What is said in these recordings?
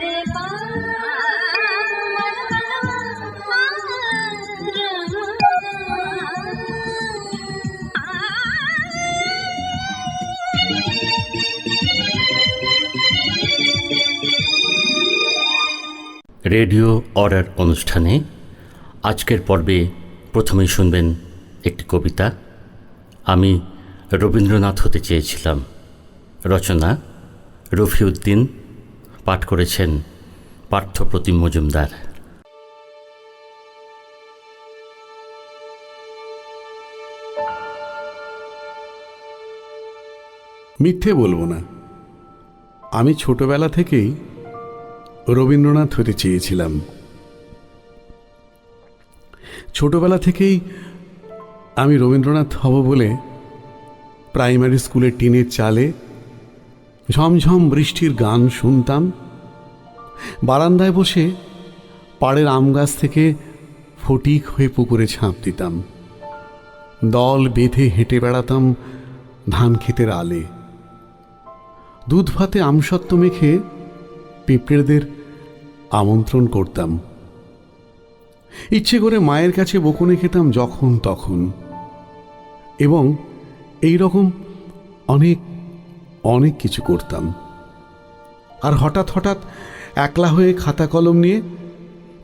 Radio order অনুষ্ঠানে আজকের পর্বে প্রথমেই শুনবেন একটি কবিতা। আমি রবীন্দ্রনাথ হতে চেয়েছিলাম। রচনা রফিউদ্দিন পাঠ করেছেন পার্থপ্রতিম মজুমদার। মিথ্যে বলব না। আমি ছোটবেলা থেকেই রবীন্দ্রনাথ হতে চেয়েছিলাম। ছোটবেলা থেকেই আমি রবীন্দ্রনাথ হব বলে প্রাইমারি স্কুলের টিনের চালে ঝমঝম বৃষ্টির গান শুনতাম। বারান্দায় বসে পাড়ের আম গাছ থেকে ফটিক হয়ে পুকুরে ঝাঁপ দিতাম। দল বেঁধে হেঁটে বেড়াতাম ধান ক্ষেতের আলে। দুধ ভাতে আমসত্ব মেখে পিঁপড়েদের আমন্ত্রণ করতাম। ইচ্ছে করে মায়ের কাছে বকুনে খেতাম যখন তখন। এবং এই রকম অনেক অনেক কিছু করতাম। আর হঠাৎ হঠাৎ একলা হয়ে খাতা কলম নিয়ে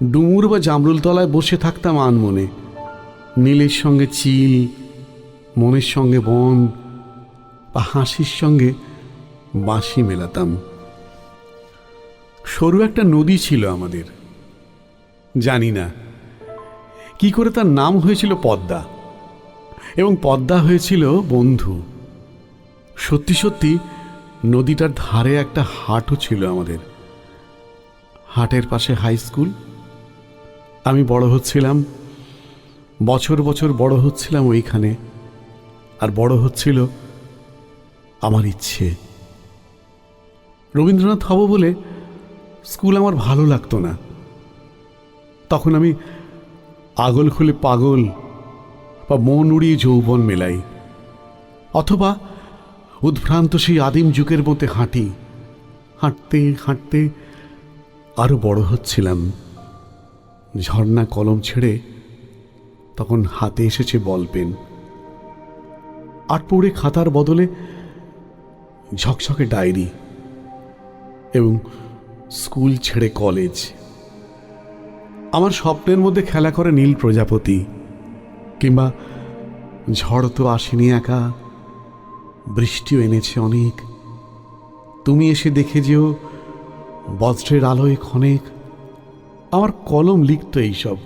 ডুমুর বা জামরুল তলায় বসে থাকতাম আনমনে। নীলের সঙ্গে চিল, মনের সঙ্গে বন বা হাসির সঙ্গে বাঁশি মেলাতাম। সরু একটা নদী ছিল আমাদের। জানি না কি করে তার নাম হয়েছিল পদ্মা। এবং পদ্মা হয়েছিল বন্ধু। সত্যি সত্যি নদীটার ধারে একটা হাটও ছিল আমাদের। হাটের পাশে হাই স্কুল আমি বড় হচ্ছিলাম, বছর বছর বড় হচ্ছিলাম ওইখানে, আর বড় হচ্ছিল আমার ইচ্ছে। রবীন্দ্রনাথ হব বলে স্কুল আমার ভালো লাগতো না। তখন আমি আগল খুলে পাগল বা মন উড়িয়ে যৌবন মেলাই, অথবা উদ্ভ্রান্ত সেই আদিম যুগের মধ্যে হাঁটি। হাঁটতে হাঁটতে আরও বড় হচ্ছিলাম। ঝর্ণা কলম ছেড়ে তখন হাতে এসেছে বল পেন। আর পড়ে খাতার বদলে ঝকঝকে ডায়েরি এবং স্কুল ছেড়ে কলেজ। আমার স্বপ্নের মধ্যে খেলা করে নীল প্রজাপতি, কিংবা ঝড় তো আসেনি একা বৃষ্টিও এনেছে অনেক। তুমি এসে দেখে যেও, বজ্রের আলোয় ক্ষণেক আমার কলম লিখত এইসব।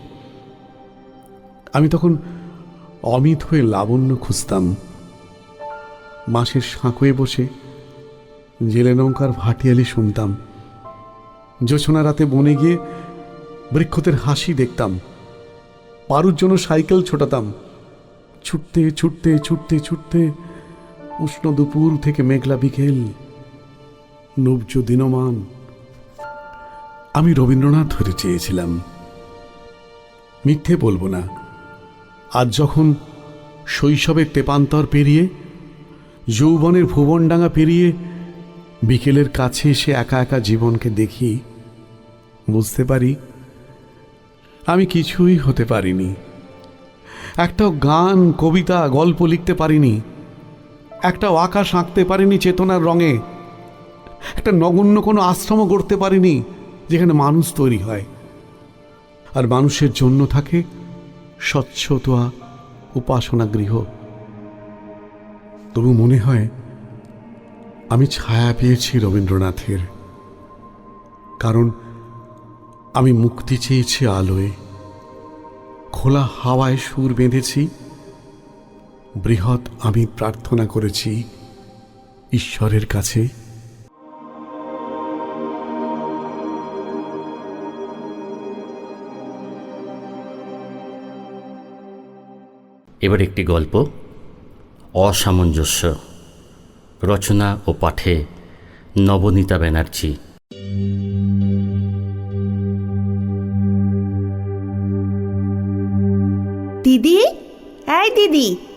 আমি তখন অমিত হয়ে লাবণ্য খুঁজতাম। মাসের সাঁকোয়ে বসে জেলে নৌকার ভাটিয়ালি শুনতাম। জোছনা রাতে বনে গিয়ে বৃক্ষতের হাসি দেখতাম। পারুর জন্য সাইকেল ছোটাতাম। ছুটতে ছুটতে ছুটতে ছুটতে উষ্ণ দুপুর থেকে মেঘলা বিকেল। নবজ দিনমান। আমি রবীন্দ্রনাথ হতে চেয়েছিলাম। মিথ্যে বলব না। আজ যখন শৈশবের তেপান্তর পেরিয়ে, যৌবনের ভুবনডাঙ্গা পেরিয়ে বিকেলের কাছে এসে একা একা জীবনকে দেখি, বুঝতে পারি আমি কিছুই হতে পারিনি। একটাও গান, কবিতা, গল্প লিখতে পারিনি। একটাও আকাশ আঁকতে পারিনি চেতনার রঙে। একটা নগণ্য কোনো আশ্রমও গড়তে পারিনি, যেখানে মানুষ তৈরি হয়। আর মানুষের জন্য থাকে স্বচ্ছতা উপাসনা গৃহ তবু মনে হয়, আমি ছায়া পেয়েছি রবীন্দ্রনাথের। কারণ আমি মুক্তি চেয়েছি আলোয়। খোলা হাওয়ায় সুর বেঁধেছি বৃহৎ আমি প্রার্থনা করেছি ঈশ্বরের কাছে। এবার একটি গল্প। অসামঞ্জস্য। রচনা ও পাঠে নবনীতা ব্যানার্জি। দিদি? এই দিদি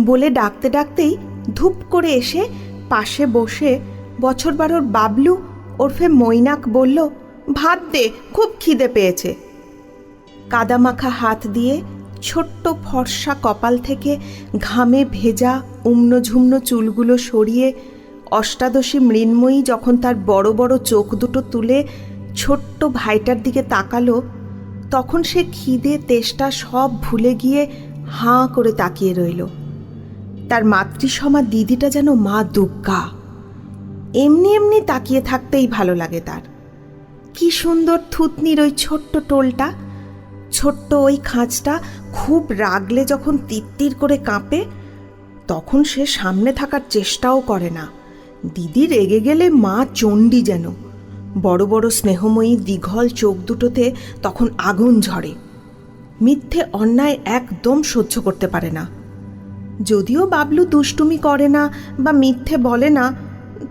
বলে ডাকতে ডাকতেই ধূপ করে এসে পাশে বসে বছর বারোর বাবলু ওরফে মৈনাক বলল, ভাত দে, খুব খিদে পেয়েছে। কাদামাখা হাত দিয়ে ছোট্ট ফর্সা কপাল থেকে ঘামে ভেজা উম্নঝুম্ন চুলগুলো সরিয়ে অষ্টাদশী মৃন্ময়ী যখন তার বড় বড় চোখ দুটো তুলে ছোট্ট ভাইটার দিকে তাকালো, তখন সে খিদে, তেষ্টা সব ভুলে গিয়ে হাঁ করে তাকিয়ে রইল। তার মাতৃসমা দিদিটা যেন মা দুর্গা। এমনি এমনি তাকিয়ে থাকতেই ভালো লাগে তার। কি সুন্দর থুতনির ওই ছোট্ট টোলটা, ছোট্ট ওই খাঁচটা খুব রাগলে যখন তিত্তির করে কাঁপে, তখন সে সামনে থাকার চেষ্টাও করে না। দিদি রেগে গেলে মা চণ্ডী যেন। বড় বড় স্নেহময়ী দীঘল চোখ দুটোতে তখন আগুন ঝরে। মিথ্যে অন্যায় একদম সহ্য করতে পারে না। যদিও বাবলু দুষ্টুমি করে না বা মিথ্যে বলে না,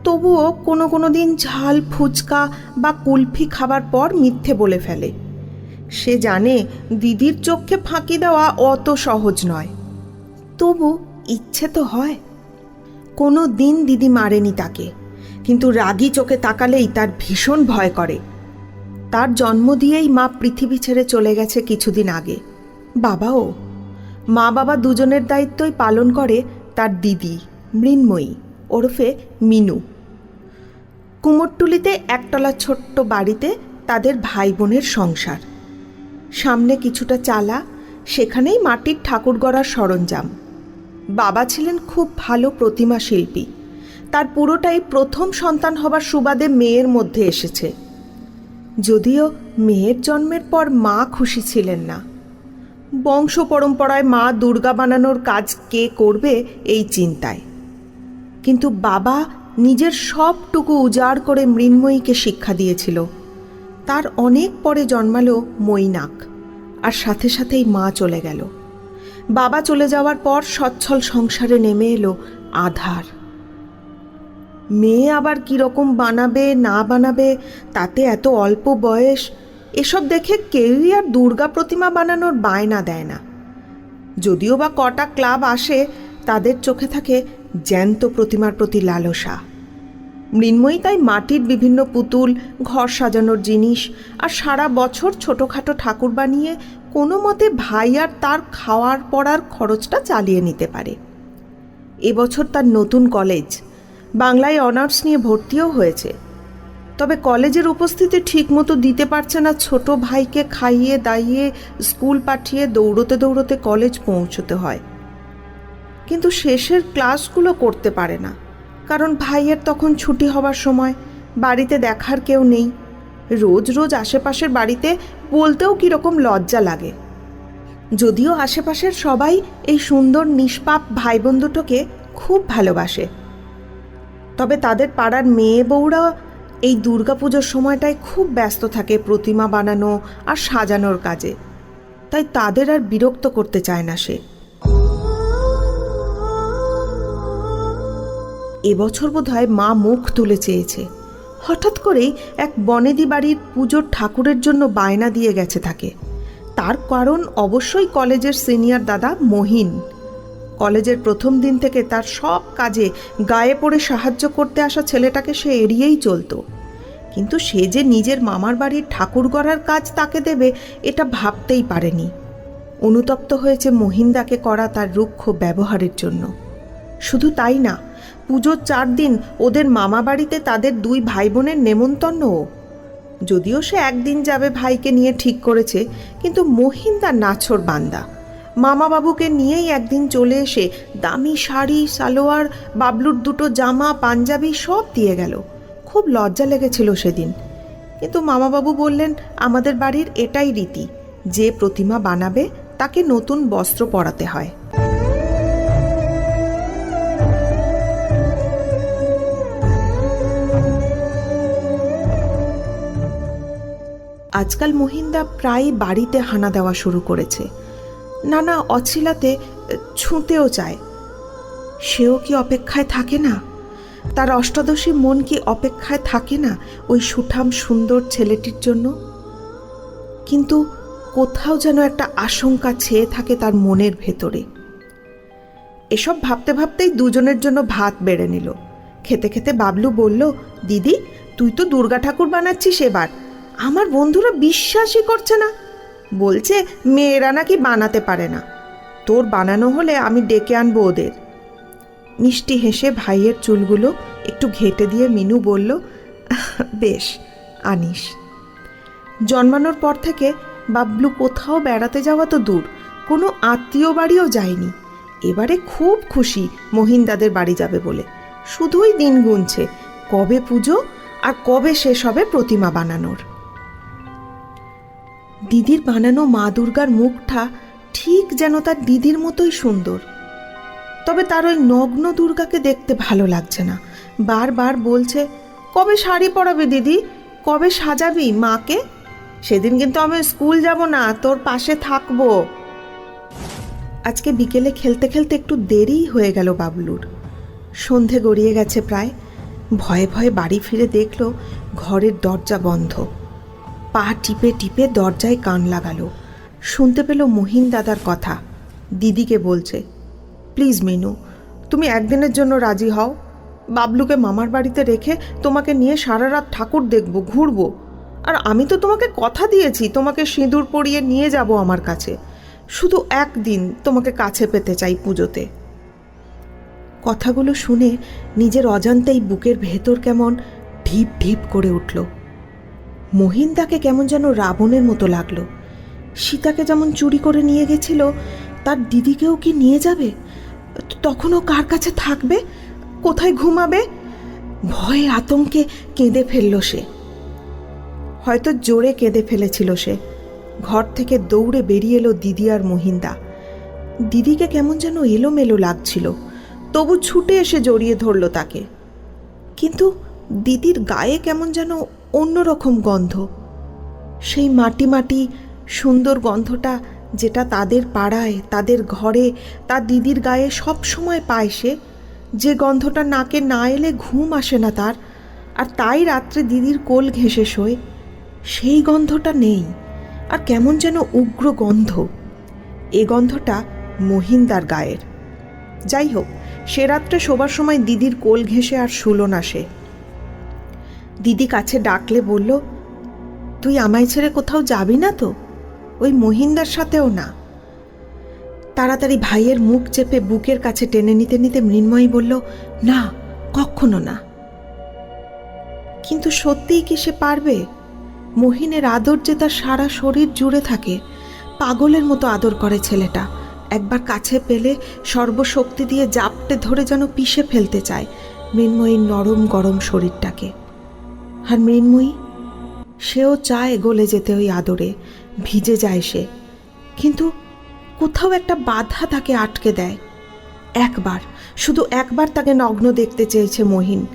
তবুও কোনো কোনো দিন ঝাল, ফুচকা বা কুলফি খাবার পর মিথ্যে বলে ফেলে। সে জানে দিদির চোখে ফাঁকি দেওয়া অত সহজ নয়। তবু ইচ্ছে তো হয়। কোনো দিন দিদি মারেনি তাকে, কিন্তু রাগী চোখে তাকালেই তার ভীষণ ভয় করে। তার জন্ম দিয়েই মা পৃথিবী ছেড়ে চলে গেছে কিছুদিন আগে। বাবাও মা বাবা দুজনের দায়িত্বই পালন করে তার দিদি, মৃন্ময়ী, ওরফে মিনু। কুমোরটুলিতে একতলা ছোট্ট বাড়িতে তাদের ভাই বোনের সংসার। সামনে কিছুটা চালা, সেখানেই মাটির ঠাকুর গড়ার সরঞ্জাম। বাবা ছিলেন খুব ভালো প্রতিমা শিল্পী। তার পুরোটাই প্রথম সন্তান হবার সুবাদে মেয়ের মধ্যে এসেছে। যদিও মেয়ের জন্মের পর মা খুশি ছিলেন না। বংশ পরম্পরায় মা দুর্গা বানানোর কাজ কে করবে এই চিন্তায়। কিন্তু বাবা নিজের সবটুকু উজাড় করে মৃন্ময়ীকে শিক্ষা দিয়েছিল। তার অনেক পরে জন্মালো মৈনাক, আর সাথে সাথেই মা চলে গেল। বাবা চলে যাওয়ার পর সচ্ছল সংসারে নেমে এলো আধার। মেয়ে আবার কীরকম বানাবে, না বানাবে, তাতে এত অল্প বয়স এসব দেখে কেউই আর দুর্গা প্রতিমা বানানোর বায়না দেয় না। যদিও বা কটা ক্লাব আসে, তাদের চোখে থাকে জ্যান্ত প্রতিমার প্রতি লালসা। মৃন্ময়ী তাই মাটির বিভিন্ন পুতুল, ঘর সাজানোর জিনিস আর সারা বছর ছোটোখাটো ঠাকুর বানিয়ে কোনো মতে ভাই আর তার খাওয়ার পড়ার খরচটা চালিয়ে নিতে পারে। এবছর তার নতুন কলেজ, বাংলায় অনার্স নিয়ে ভর্তিও হয়েছে। তবে কলেজের উপস্থিতি ঠিকমতো দিতে পারছে না। ছোট ভাইকে খাইয়ে দাইয়ে স্কুল পাঠিয়ে দৌড়তে দৌড়তে কলেজ পৌঁছতে হয়। কিন্তু শেষের ক্লাসগুলো করতে পারে না। কারণ ভাইয়ের তখন ছুটি হবার সময়, বাড়িতে দেখার কেউ নেই। রোজ রোজ আশেপাশের বাড়িতে বলতেও কীরকম লজ্জা লাগে। যদিও আশেপাশের সবাই এই সুন্দর নিষ্পাপ ভাই বোন দুটোকে খুব ভালোবাসে। তবে তাদের পাড়ার মেয়ে বউরা এই দুর্গাপুজোর সময়টায় খুব ব্যস্ত থাকে প্রতিমা বানানো আর সাজানোর কাজে। তাই তাদের আর বিরক্ত করতে চায় না সে। এবছর বোধহয় মা মুখ তুলে চেয়েছে। হঠাৎ করেই এক বনেদি বাড়ির পুজোর ঠাকুরের জন্য বায়না দিয়ে গেছে তাকে। তার কারণ অবশ্যই কলেজের সিনিয়র দাদা মহিন। কলেজের প্রথম দিন থেকে তার সব কাজে গায়ে পড়ে সাহায্য করতে আসা ছেলেটাকে সে এড়িয়েই চলতো। কিন্তু সে যে নিজের মামার বাড়ির ঠাকুর গড়ার কাজ তাকে দেবে, এটা ভাবতেই পারেনি। অনুতপ্ত হয়েছে মহিন্দাকে করা তার রুক্ষ ব্যবহারের জন্য। শুধু তাই না, পুজোর চার দিন ওদের মামা বাড়িতে তাদের দুই ভাই বোনের নেমন্তন্নও। যদিও সে একদিন যাবে ভাইকে নিয়ে ঠিক করেছে, কিন্তু মহিন্দা নাছর বান্দা। মামা বাবুকে নিয়েই একদিন চলে এসে দামি শাড়ি, সালোয়ার, বাবলুর দুটো জামা, পাঞ্জাবি সব দিয়ে গেল। খুব লজ্জা লেগেছিল সেদিন। কিন্তু মামাবাবু বললেন, আমাদের বাড়ির এটাই রীতি। যে প্রতিমা বানাবে, তাকে নতুন বস্ত্র পরাতে হয়। আজকাল মহিন্দা প্রায় বাড়িতে হানা দেওয়া শুরু করেছে। নানা অছিলাতে ছুঁতেও চায়। সেও কি অপেক্ষায় থাকে না? তার অষ্টাদশী মন কি অপেক্ষায় থাকে না ওই সুঠাম সুন্দর ছেলেটির জন্য? কিন্তু কোথাও যেন একটা আশঙ্কা ছেয়ে থাকে তার মনের ভেতরে। এসব ভাবতে ভাবতেই দুজনের জন্য ভাত বেড়ে নিল। খেতে খেতে বাবলু বলল, দিদি, তুই তো দুর্গা ঠাকুর বানাচ্ছিস এবার। আমার বন্ধুরা বিশ্বাসই করছে না। বলছে, মেয়েরা নাকি বানাতে পারে না। তোর বানানো হলে আমি ডেকে আনব ওদের। মিষ্টি হেসে ভাইয়ের চুলগুলো একটু ঘেটে দিয়ে মিনু বলল, বেশ, আনিস। জন্মানোর পর থেকে বাবলু কোথাও বেড়াতে যাওয়া তো দূর, কোনো আত্মীয় বাড়িও যায়নি। এবারে খুব খুশি মহিন্দাদের বাড়ি যাবে বলে। শুধুই দিন গুনছে, কবে পুজো আর কবে শেষ হবে প্রতিমা বানানোর। দিদির বানানো মা দুর্গার মুখটা ঠিক যেন তার দিদির মতোই সুন্দর। তবে তার ওই নগ্ন দুর্গাকে দেখতে ভালো লাগছে না। বারবার বলছে, কবে শাড়ি পরাবে দিদি? কবে সাজাবি মাকে? সেদিন কিন্তু আমি স্কুল যাব না, তোর পাশে থাকব। আজকে বিকেলে খেলতে খেলতে একটু দেরিই হয়ে গেল বাবলুর। সন্ধে গড়িয়ে গেছে প্রায়। ভয়ে ভয়ে বাড়ি ফিরে দেখল ঘরের দরজা বন্ধ। পা টিপে টিপে দরজায় কান লাগালো। শুনতে পেল মহিন দাদার কথা। দিদিকে বলছে, প্লিজ মিনু, তুমি একদিনের জন্য রাজি হও। বাবলুকে মামার বাড়িতে রেখে তোমাকে নিয়ে সারা রাত ঠাকুর দেখব, ঘুরবো। আর আমি তো তোমাকে কথা দিয়েছি, তোমাকে সিঁদুর পরিয়ে নিয়ে যাব আমার কাছে। শুধু একদিন তোমাকে কাছে পেতে চাই পুজোতে। কথাগুলো শুনে নিজের অজান্তেই বুকের ভেতর কেমন ঢিপ ঢিপ করে উঠল। মহিন্দাকে কেমন যেন রাবণের মতো লাগল। সীতাকে যেমন চুরি করে নিয়ে গেছিল, তার দিদিকেও কি নিয়ে যাবে? তখনও কার কাছে থাকবে? কোথায় ঘুমাবে? ভয়ে আতঙ্কে কেঁদে ফেলল সে। হয়তো জোরে কেঁদে ফেলেছিল সে। ঘর থেকে দৌড়ে বেরিয়ে এলো দিদি আর মহিন্দা। দিদিকে কেমন যেন এলোমেলো লাগছিল। তবু ছুটে এসে জড়িয়ে ধরল তাকে। কিন্তু দিদির গায়ে কেমন যেন অন্যরকম গন্ধ। সেই মাটি মাটি সুন্দর গন্ধটা যেটা তাদের পাড়ায়, তাদের ঘরে, তার দিদির গায়ে সব সময় পায় সে। যে গন্ধটা নাকে না এলে ঘুম আসে না তার। আর তাই রাত্রে দিদির কোল ঘেঁষে শোয়। সেই গন্ধটা নেই। আর কেমন যেন উগ্র গন্ধ। এ গন্ধটা মহিন্দার গায়ের। যাই হোক, সে রাত্রে শোবার সময় দিদির কোল ঘেঁষে আর শুলো না সে। দিদি কাছে ডাকলে বলল, তুই আমায় ছেড়ে কোথাও যাবি না তো? ওই মহিন্দার সাথেও না। তাড়াতাড়ি ভাইয়ের মুখ চেপে বুকের কাছে টেনে নিতে নিতে মৃন্ময়ী বলল, না, কখনো না। কিন্তু সত্যিই কি সে পারবে? মহিনের আদর যে তার সারা শরীর জুড়ে থাকে, পাগলের মতো আদর করে ছেলেটা। একবার কাছে পেলে সর্বশক্তি দিয়ে জাপটে ধরে যেন পিষে ফেলতে চায় মৃন্ময়ীর নরম গরম শরীরটাকে। আর মৃন্ময়ী, সেও চায় গলে যেতে ওই আদরে, ভিজে যায় সে। কিন্তু কোথাও একটা বাধা তাকে আটকে দেয়। একবার, শুধু একবার তাকে নগ্ন দেখতে চেয়েছে মহিন।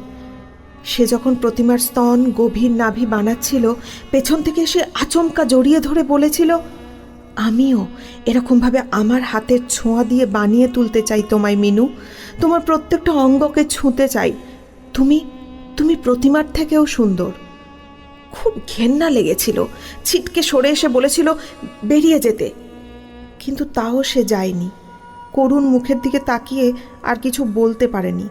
সে যখন প্রতিমার স্তন গভীর নাভি বানাচ্ছিল, পেছন থেকে সে আচমকা জড়িয়ে ধরে বলেছিল, আমিও এরকমভাবে আমার হাতের ছোঁয়া দিয়ে বানিয়ে তুলতে চাই তোমায়, মিনু। তোমার প্রত্যেকটা অঙ্গকে ছুঁতে চাই। তুমি তুমি প্রতিমার থেকেও সুন্দর। খুব ঘেন্না লেগেছিল। ছিটকে সরে এসে বলেছিল, বেরিয়ে যেতে। কিন্তু তাও সে যায়নি। করুণ মুখের দিকে তাকিয়ে আর কিছু বলতে পারেনি।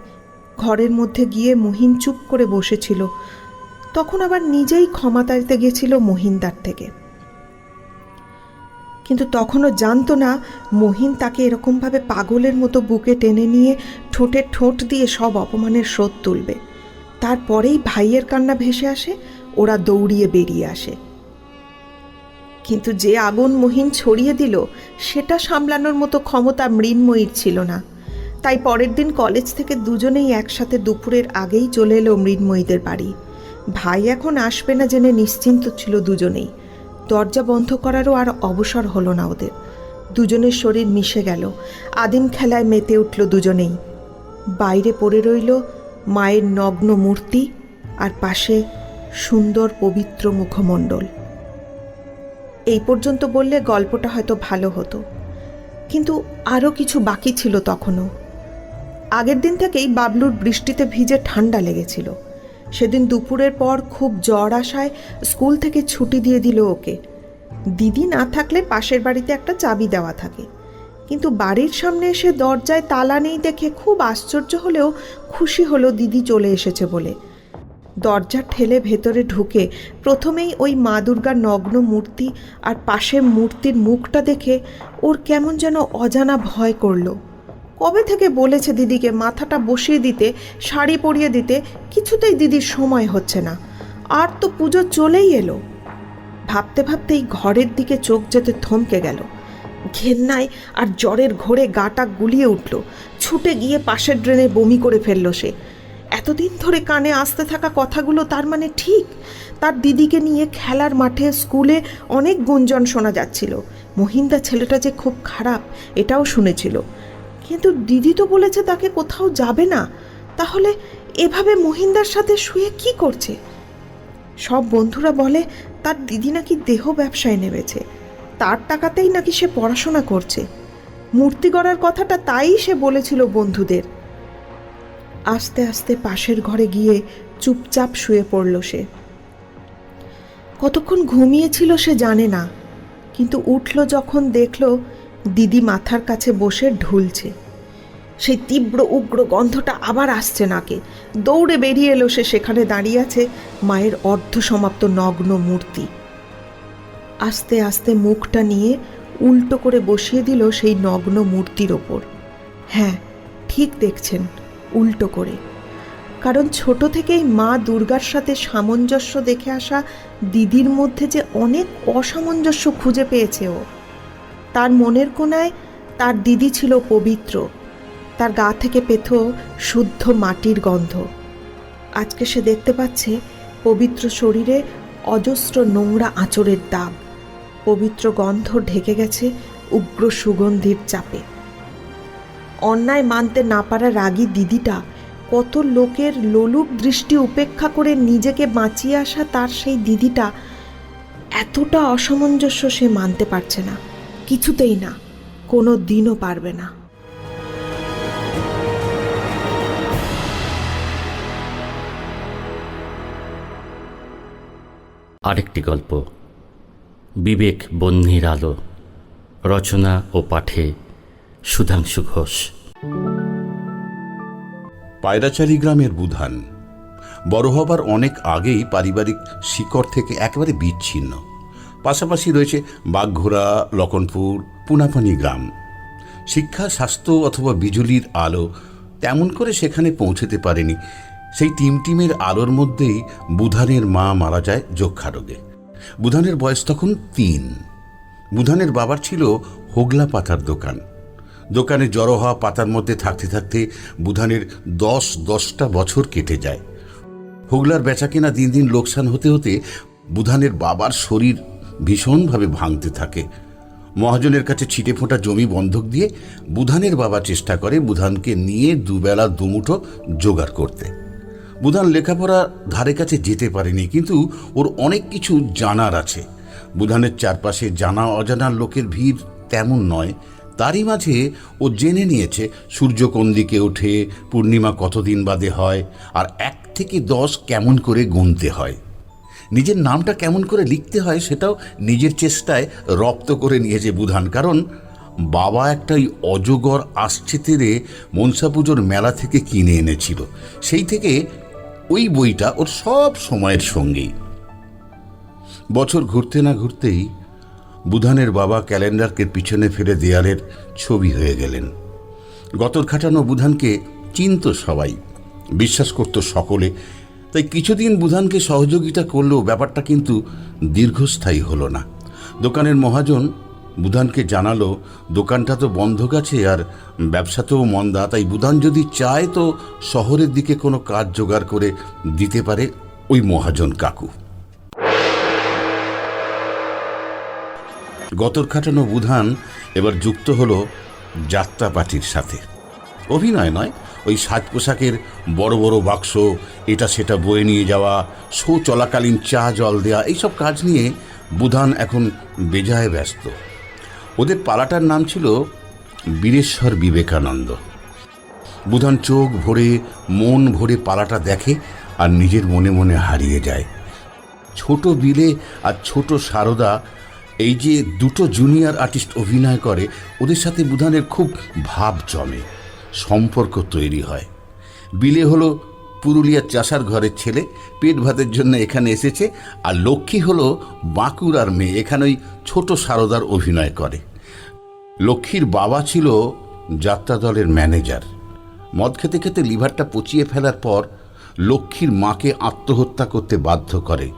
ঘরের মধ্যে গিয়ে মহিন চুপ করে বসেছিল। তখন আবার নিজেই ক্ষমা চাইতে গেছিল মহিন্দার থেকে। কিন্তু তখনও জানতো না, মহিন তাকে এরকমভাবে পাগলের মতো বুকে টেনে নিয়ে ঠোঁটে ঠোঁট দিয়ে সব অপমানের শোধ তুলবে। তারপরেই ভাইয়ের কান্না ভেসে আসে, ওরা দৌড়িয়ে বেরিয়ে আসে। কিন্তু যে আগুন মহিন ছড়িয়ে দিল, সেটা সামলানোর মতো ক্ষমতা মৃন্ময়ীর ছিল না। তাই পরের দিন কলেজ থেকে দুজনেই একসাথে দুপুরের আগেই চলে এলো মৃন্ময়ীদের বাড়ি। ভাই এখন আসবে না জেনে নিশ্চিন্ত ছিল দুজনেই। দরজা বন্ধ করারও আর অবসর হলো না ওদের। দুজনের শরীর মিশে গেল। আদিম খেলায় মেতে উঠল দুজনেই। বাইরে পড়ে রইল মায়ের নগ্ন মূর্তি আর পাশে সুন্দর পবিত্র মুখমণ্ডল। এই পর্যন্ত বললে গল্পটা হয়তো ভালো হতো, কিন্তু আরও কিছু বাকি ছিল তখনও। আগের দিন থেকেই বাবলুর বৃষ্টিতে ভিজে ঠান্ডা লেগেছিল। সেদিন দুপুরের পর খুব জ্বর আসায় স্কুল থেকে ছুটি দিয়ে দিল ওকে। দিদি না থাকলে পাশের বাড়িতে একটা চাবি দেওয়া থাকে। কিন্তু বাড়ির সামনে এসে দরজায় তালা নেই দেখে খুব আশ্চর্য হলেও খুশি হলো দিদি চলে এসেছে বলে। দরজা ঠেলে ভেতরে ঢুকে প্রথমেই ওই মা দুর্গার নগ্ন মূর্তি আর পাশে মূর্তির মুখটা দেখে ওর কেমন যেন অজানা ভয় করল। কবে থেকে বলেছে দিদিকে মাথাটা বসিয়ে দিতে, শাড়ি পরিয়ে দিতে? কিছুতেই দিদির সময় হচ্ছে না। আর তো পুজো চলেই এলো। ভাবতে ভাবতেই ঘরের দিকে চোখ যেতে থমকে গেল। ঘেন্নায় আর জ্বরের ঘোরে গাটা গুলিয়ে উঠল। ছুটে গিয়ে পাশের ড্রেনে বমি করে ফেলল সে। এতদিন ধরে কানে আসতে থাকা কথাগুলো তার মানে ঠিক? তার দিদিকে নিয়ে খেলার মাঠে, স্কুলে অনেক গুঞ্জন শোনা যাচ্ছিল। মহিন্দা ছেলেটা যে খুব খারাপ, এটাও শুনেছিল। কিন্তু দিদি তো বলেছে তাকে কোথাও যাবে না। তাহলে এভাবে মহিন্দার সাথে শুয়ে কি করছে? সব বন্ধুরা বলে, তার দিদি নাকি দেহ ব্যবসায় নেমেছে। তার টাকাতেই নাকি সে পড়াশোনা করছে। মূর্তি গড়ার কথাটা তাই সে বলেছিল বন্ধুদের। আস্তে আস্তে পাশের ঘরে গিয়ে চুপচাপ শুয়ে পড়ল সে। কতক্ষণ ঘুমিয়েছিল সে জানে না, কিন্তু উঠল যখন দেখল দিদি মাথার কাছে বসে ঢুলছে। সেই তীব্র উগ্র গন্ধটা আবার আসছে নাকে। দৌড়ে বেরিয়ে এলো সে, সেখানে দাঁড়িয়ে আছে মায়ের অর্ধ সমাপ্ত নগ্ন মূর্তি। আস্তে আস্তে মুখটা নিয়ে উল্টো করে বসিয়ে দিল সেই নগ্ন মূর্তির ওপর। হ্যাঁ ঠিক দেখছেন, উল্টো করে। কারণ ছোট থেকেই মা দুর্গার সাথে সামঞ্জস্য দেখে আসা দিদির মধ্যে যে অনেক অসামঞ্জস্য খুঁজে পেয়েছে ও। তার মনের কোনায় তার দিদি ছিল পবিত্র। তার গা থেকে পেত শুদ্ধ মাটির গন্ধ। আজকে সে দেখতে পাচ্ছে পবিত্র শরীরে অজস্র নোংরা আঁচড়ের দাগ। পবিত্র গন্ধ ঢেকে গেছে উগ্র সুগন্ধির চাপে। অন্যায় মানতে না পারা রাগী দিদিটা কত লোকের লোলুপ দৃষ্টি উপেক্ষা করে নিজেকে বাঁচিয়ে আসা তার সেই দিদিটা এতটা অসামঞ্জস্য সে মানতে পারছে না, কিছুতেই না, কোনো দিনও পারবে না। আরেকটি গল্প। বিবেক বন্যির আলো। রচনা ও পাঠে সুধাংশু ঘোষ। পায়রাচারি গ্রামের বুধান। বড় হবার অনেক আগেই পারিবারিক শিকড় থেকে একেবারে বিচ্ছিন্ন। পাশাপাশি রয়েছে বাঘঘোড়া লখনপুর পুনাপানি গ্রাম। শিক্ষা, স্বাস্থ্য অথবা বিজুলির আলো তেমন করে সেখানে পৌঁছতে পারেনি। সেই টিমটিমের আলোর মধ্যেই বুধানের মা মারা যায় যক্ষা রোগে বুধানের বয়স তখন তিন। বুধানের বাবার ছিল হোগলা পাতার দোকান। দোকানে জড়ো হওয়া পাতার মধ্যে থাকতে থাকতে বুধানের দশ দশটা বছর কেটে যায়। হুগলার বেচাকেনা দিন দিন লোকসান হতে হতে বুধানের বাবার শরীর ভীষণভাবে ভাঙতে থাকে। মহাজনের কাছে ছিটে ফোঁটা জমি বন্ধক দিয়ে বুধানের বাবা চেষ্টা করে বুধানকে নিয়ে দুবেলা দুমুঠো জোগাড় করতে। বুধান লেখাপড়া ধারে কাছে যেতে পারেনি, কিন্তু ওর অনেক কিছু জানার আছে। বুধানের চারপাশে জানা অজানার লোকের ভিড় তেমন নয়, তারই মাঝে ও জেনে নিয়েছে সূর্য কোন দিকে ওঠে, পূর্ণিমা কতদিন বাদে হয়, আর এক থেকে দশ কেমন করে গুনতে হয়। নিজের নামটা কেমন করে লিখতে হয় সেটাও নিজের চেষ্টায় রপ্ত করে নিয়েছে বুধান, কারণ বাবা একটা ওই অজগর আসছে তেরে মনসা পুজোর মেলা থেকে কিনে এনেছিল। সেই থেকে ওই বইটা ওর সব সময়ের সঙ্গেই বছর ঘুরতে না ঘুরতেই বুধানের বাবা ক্যালেন্ডারকে পিছনে ফেলে দেয়ালের ছবি হয়ে গেলেন। গতর খাটানো বুধানকে চিনত সবাই, বিশ্বাস করত সকলে। তাই কিছুদিন বুধানকে সহযোগিতা করলেও ব্যাপারটা কিন্তু দীর্ঘস্থায়ী হলো না। দোকানের মহাজন বুধানকে জানালো, দোকানটা তো বন্ধ গেছে আর ব্যবসাতেও মন্দা, তাই বুধান যদি চায় তো শহরের দিকে কোনো কাজ জোগাড় করে দিতে পারে ওই মহাজন কাকু। গতর খাটানো বুধান এবার যুক্ত হলো যাত্রা পার্টির সাথে। অভিনয় নয়, ওই সাজ পোশাকের বড় বড় বাক্স, এটা সেটা বয়ে নিয়ে যাওয়া শো চলাকালীন চা জল দেওয়া এইসব কাজ নিয়ে বুধান এখন বেজায় ব্যস্ত। ওদের পালাটার নাম ছিল বীরেশ্বর বিবেকানন্দ। বুধান চোখ ভরে, মন ভরে পালাটা দেখে আর নিজের মনে মনে হারিয়ে যায়। ছোট বিলে আর ছোট সারদা এই যে দুটো জুনিয়র আর্টিস্ট অভিনয় করে, ওদের সাথে বুধানের খুব ভাব জমে, সম্পর্ক তৈরি হয়। বিলে হলো পুরুলিয়ার চাষার ঘরের ছেলে, পেট ভাতের জন্য এখানে এসেছে, আর লক্ষ্মী হলো বাঁকুড়ার মেয়ে এখানে ওই ছোট সারদার অভিনয় করে। লক্ষ্মীর বাবা ছিল যাত্রা দলের ম্যানেজার। মদ খেতে খেতে লিভারটা পচিয়ে ফেলার পর লক্ষ্মীর মাকে আত্মহত্যা করতে বাধ্য করে।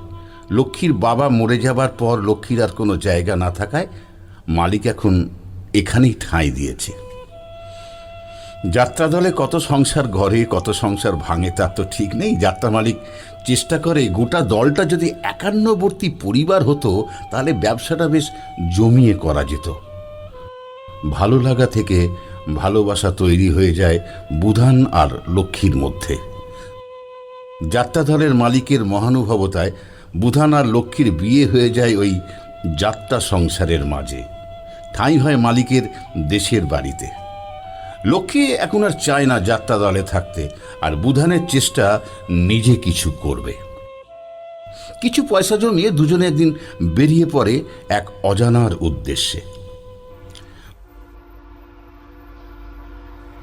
লক্ষ্মীর বাবা মরে যাবার পর লক্ষ্মীর আর কোনো জায়গা না থাকায় মালিক এখন এখানেই ঠাঁই দিয়েছে। যাত্রা দলে কত সংসার ঘরে, কত সংসার ভাঙে তার তো ঠিক নেই। যাত্রা মালিক চেষ্টা করে, গোটা দলটা যদি একান্নবর্তী পরিবার হতো, তাহলে ব্যবসাটা বেশ জমিয়ে করা যেত। ভালো লাগা থেকে ভালোবাসা তৈরি হয়ে যায় বুধান আর লক্ষ্মীর মধ্যে। যাত্রা দলের মালিকের মহানুভবতায় বুধান আর লক্ষ্মীর বিয়ে হয়ে যায় ওই যাত্রা সংসারের মাঝে। ঠাঁই হয় মালিকের দেশের বাড়িতে। লক্ষ্মী এখন আর চায় না যাত্রা দলে থাকতে, আর বুধানের চেষ্টা নিজে কিছু করবে। কিছু পয়সা জমিয়ে দুজনে একদিন বেরিয়ে পড়ে এক অজানার উদ্দেশ্যে।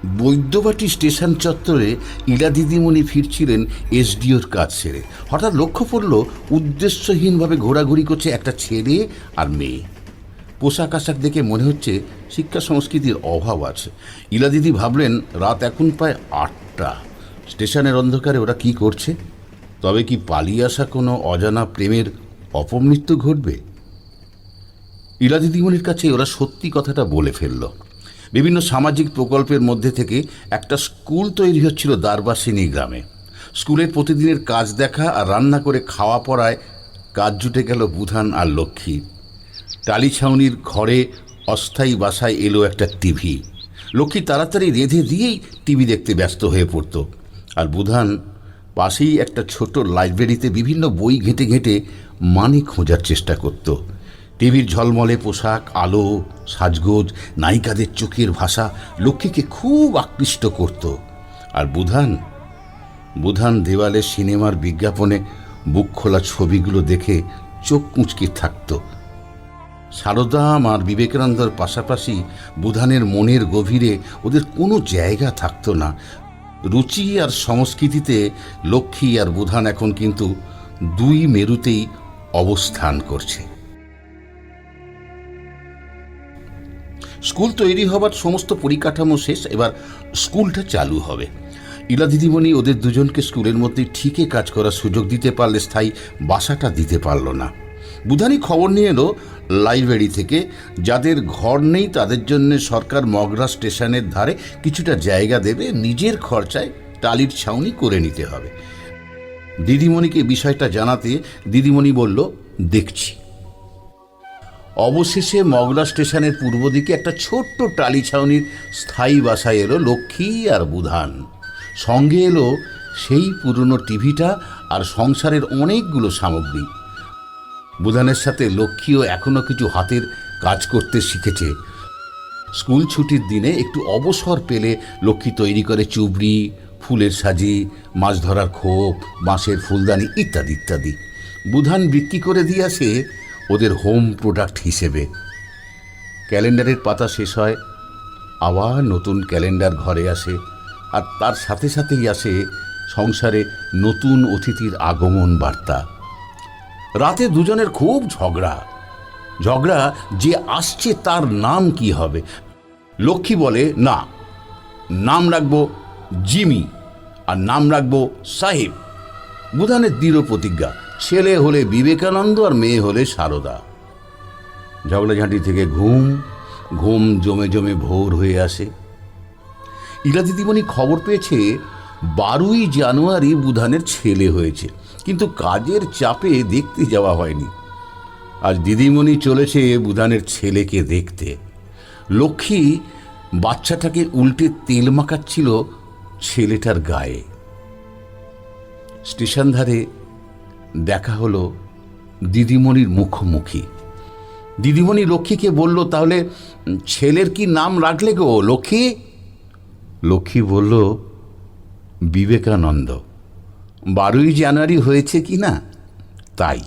বৈদ্যবাটি স্টেশন চত্বরে ইলা দিদিমণি ফিরছিলেন এসডিওর কাজ সেরে। হঠাৎ লক্ষ্য পড়ল, উদ্দেশ্যহীনভাবে ঘোরাঘুরি করছে একটা ছেলে আর মেয়ে। পোশাক আশাক দেখে মনে হচ্ছে শিক্ষা সংস্কৃতির অভাব আছে। ইলা দিদি ভাবলেন, রাত এখন প্রায় আটটা। স্টেশনের অন্ধকারে ওরা কি করছে? তবে কি পালিয়ে আসা কোনো অজানা প্রেমের অপমৃত্যু ঘটবে? ইলা দিদিমণির কাছে ওরা সত্যি কথাটা বলে ফেলল। বিভিন্ন সামাজিক প্রকল্পের মধ্যে থেকে একটা স্কুল তৈরি হচ্ছিল দারবাসিনী গ্রামে। স্কুলের প্রতিদিনের কাজ দেখা আর রান্না করে খাওয়া পড়ায় কাজ জুটে গেল বুধান আর লক্ষ্মী। টালি ছাউনির ঘরে অস্থায়ী বাসায় এলো একটা টিভি। লক্ষ্মী তাড়াতাড়ি রেঁধে দিয়েই টিভি দেখতে ব্যস্ত হয়ে পড়ত। আর বুধান পাশেই একটা ছোট লাইব্রেরিতে বিভিন্ন বই ঘেঁটে ঘেঁটে মানে খোঁজার চেষ্টা করত। টিভির ঝলমলে পোশাক, আলো, সাজগোজ, নায়িকাদের চোখের ভাষা লক্ষ্মীকে খুব আকৃষ্ট করত। আর বুধান? বুধান দেওয়ালে সিনেমার বিজ্ঞাপনে বুক খোলা ছবিগুলো দেখে চোখ কুঁচকি থাকত। সারদাম আর বিবেকানন্দর পাশাপাশি বুধানের মনের গভীরে ওদের কোনো জায়গা থাকতো না। রুচি আর সংস্কৃতিতে লক্ষ্মী আর বুধান এখন কিন্তু দুই মেরুতেই অবস্থান করছে। স্কুল তৈরি হবার সমস্ত পরিকাঠামো শেষ, এবার স্কুলটা চালু হবে। ইলা দিদিমণি ওদের দুজনকে স্কুলের মধ্যে ঠিকই কাজ করার সুযোগ দিতে পারলে স্থায়ী বাসাটা দিতে পারল না। বুধানি খবর নিয়ে এলো লাইব্রেরি থেকে, যাদের ঘর নেই তাদের জন্য সরকার মগরা স্টেশনের ধারে কিছুটা জায়গা দেবে, নিজের খরচায় টালির ছাউনি করে নিতে হবে। দিদিমণিকে বিষয়টা জানাতে দিদিমণি বলল, দেখছি। অবশেষে মগলা স্টেশনের পূর্ব দিকে একটা ছোট্ট টালি ছাউনির স্থায়ী বাসায় এলো লক্ষ্মী আর বুধান। সঙ্গে এলো সেই পুরনো টিভিটা আর সংসারের অনেকগুলো সামগ্রী। বুধানের সাথে লক্ষ্মীও এখনও কিছু হাতের কাজ করতে শিখেছে। স্কুল ছুটির দিনে একটু অবসর পেলে লক্ষ্মী তৈরি করে চুবড়ি, ফুলের সাজি, মাছ ধরার খোপ, বাঁশের ফুলদানি ইত্যাদি ইত্যাদি। বুধান বিক্রি করে দিয়ে আসে ওদের হোম প্রোডাক্ট হিসেবে। ক্যালেন্ডারের পাতা শেষ হয়, আবার নতুন ক্যালেন্ডার ঘরে আসে, আর তার সাথে সাথেই আসে সংসারে নতুন অতিথির আগমন বার্তা। রাতে দুজনের খুব ঝগড়া। ঝগড়া যে আসছে তার নাম কি হবে? লক্ষ্মী বলে, না, নাম রাখব জিমি আর নাম রাখব সাহেব। বুধানের দৃঢ় প্রতিজ্ঞা। ছেলে হলে বিবেকানন্দ আর মেয়ে হলে সারদা। ঝগড়াঝাঁটি থেকে ঘুম ঘুম জমে জমে ভোর হয়ে আসে। ইলা দিদিমণি খবর পেয়েছে, বারোই জানুয়ারি বুধানের ছেলে হয়েছে, কিন্তু কাজের চাপে দেখতে যাওয়া হয়নি। আজ দিদিমণি চলেছে বুধানের ছেলেকে দেখতে। লক্ষ্মী বাচ্চাটাকে উল্টে তেল মাখাচ্ছিল ছেলেটার গায়ে। স্টেশন ধারে দেখা হলো দিদিমণির মুখোমুখি। দিদিমণি লক্ষ্মীকে বলল, তাহলে ছেলের কি নাম রাখলে গো, লক্ষ্মী? লক্ষ্মী বলল, বিবেকানন্দ। বারোই জানুয়ারি হয়েছে কি না? তাই।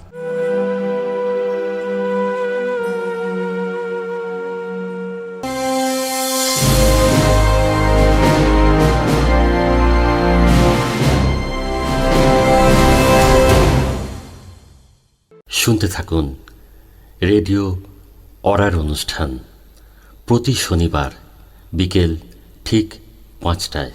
শুনতে থাকুন। রেডিও অরার অনুষ্ঠান প্রতি শনিবার বিকেল ঠিক পাঁচটায়।